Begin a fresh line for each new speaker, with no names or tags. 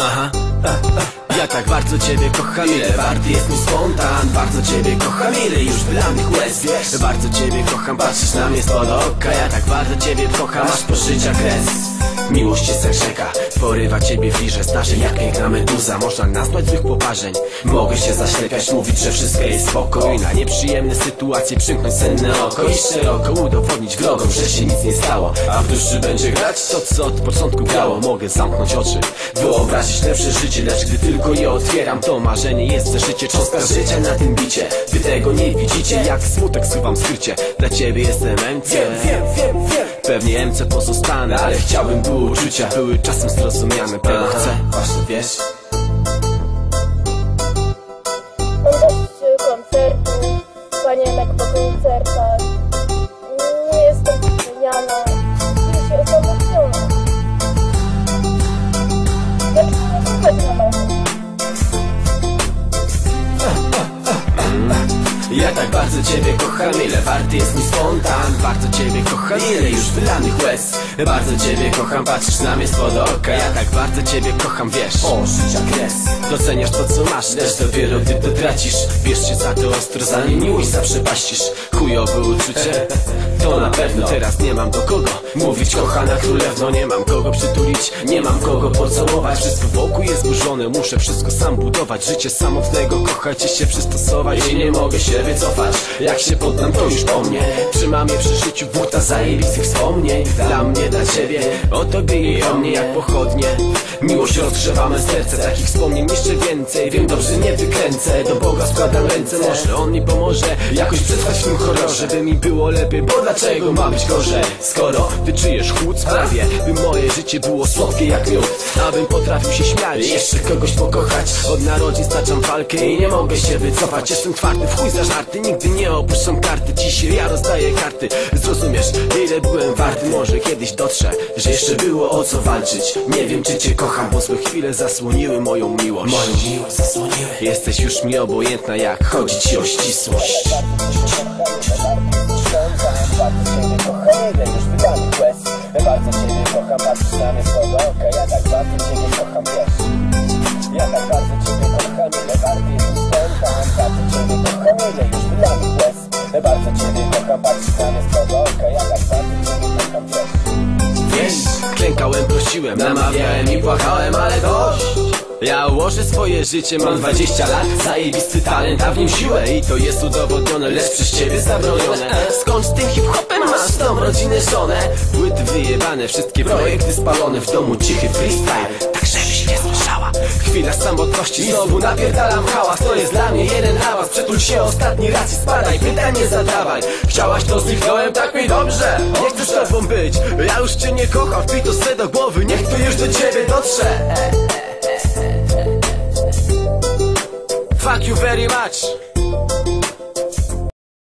Aha. Ja tak bardzo ciebie kocham, ile wart jest mi spontan. Bardzo ciebie kocham, ile już wylanych łez wiesz? Bardzo ciebie kocham, patrzysz na mnie z oka Ja tak bardzo ciebie kocham, aż po życia kres Miłość jest jak rzeka, porywa ciebie wirze Znaczy jak piękna meduza, można nazwać złych poparzeń. Mogę się zaślepiać, mówić, że wszystko jest spoko I na nieprzyjemne sytuacje przymknąć senne oko. I szeroko udowodnić wrogom, że się nic nie stało. A w duszy będzie grać to, co od początku grało. Mogę zamknąć oczy, wyobrazić lepsze życie Lecz gdy tylko je otwieram, to marzenie jest życie. Cząstka życia na tym bicie, wy tego nie widzicie Jak smutek schowam w skrycie, dla ciebie jestem MC
Wiem, wiem, wiem, wiem
Pewnie MC pozostanę, ale chciałbym, by uczucia. Były czasem zrozumiane Tego chcę, właśnie wiesz Ja tak bardzo ciebie kocham, ile warty jest mój spontan. Bardzo ciebie kocham, ile już wylanych łez. Bardzo ciebie kocham, patrzysz na mnie spod oka. Ja tak bardzo ciebie kocham, wiesz. O, życia kres Doceniasz to co masz, lecz dopiero gdy to tracisz. Bierz się za to ostro, zanim miłość zaprzepaścisz Chujowe uczucie, to na pewno. Teraz nie mam do kogo mówić. Kochana królewno Nie mam kogo przytulić, nie mam kogo pocałować. Wszystko wokół jest zburzone, muszę wszystko sam budować. Życie samotnego, kochać i się przystosować. I nie mogę się wycofać, jak się poddam to już po mnie. Trzymam je przy życiu buta zajebistych wspomnień. Dla mnie, dla ciebie, o tobie i o mnie jak pochodnie. Miłość rozgrzewamy serce, takich wspomnień jeszcze więcej. Wiem dobrze, nie wykręcę, do Boga składam ręce. Może On mi pomoże jakoś przetrwać w tym horrorze. By mi było lepiej, bo dlaczego ma być gorzej? Skoro ty czujesz chłód, sprawię By moje życie było słodkie jak miód Abym potrafił się śmiać, jeszcze kogoś pokochać? Od narodzin staczam walkę i nie mogę się wycofać. Jestem twardy, w chuj za żarty, nigdy nie opuszczam karty. Dziś ja rozdaję karty, zrozumiesz ile byłem warty? Może kiedyś dotrze, że jeszcze było o co walczyć. Nie wiem czy cię kocham, bo złe chwile zasłoniły moją miłość. Moją miłość zasłoniły. Jesteś już mi obojętna jak chodzi ci o ścisłość
ile już wylanych łez. Bardzo ciebie kocham, patrzysz na mnie spod oka Ja tak bardzo ciebie kocham, wiesz. Ja tak bardzo ciebie kocham, ile warty jest spontan Bardzo ciebie kocham, ile już wylanych łez. Bardzo ciebie kocham, patrzysz na mnie spod oka Ja tak bardzo ciebie kocham, wiesz.
Wiesz, klękałem, prosiłem, namawiałem i płakałem, ale dość ja ułożę swoje życie, mam 20 lat. Zajebisty talent, a w nim siłę. I to jest udowodnione, lecz przez ciebie zabronione. Skąd z tym hip-hopem masz tą rodzinę żonę? Płyty wyjebane, wszystkie projekty spalone W domu cichy freestyle, tak żebyś nie słyszała. Chwila samotności, znowu napierdalam hałas. To jest dla mnie jeden hałas. Przetul się ostatni raz i spadaj Pytań nie zadawaj. Chciałaś to zniknąłem, tak mi dobrze. Nie chcę z tobą być Ja już cię nie kocham, wpij to do głowy Niech to już do ciebie dotrze much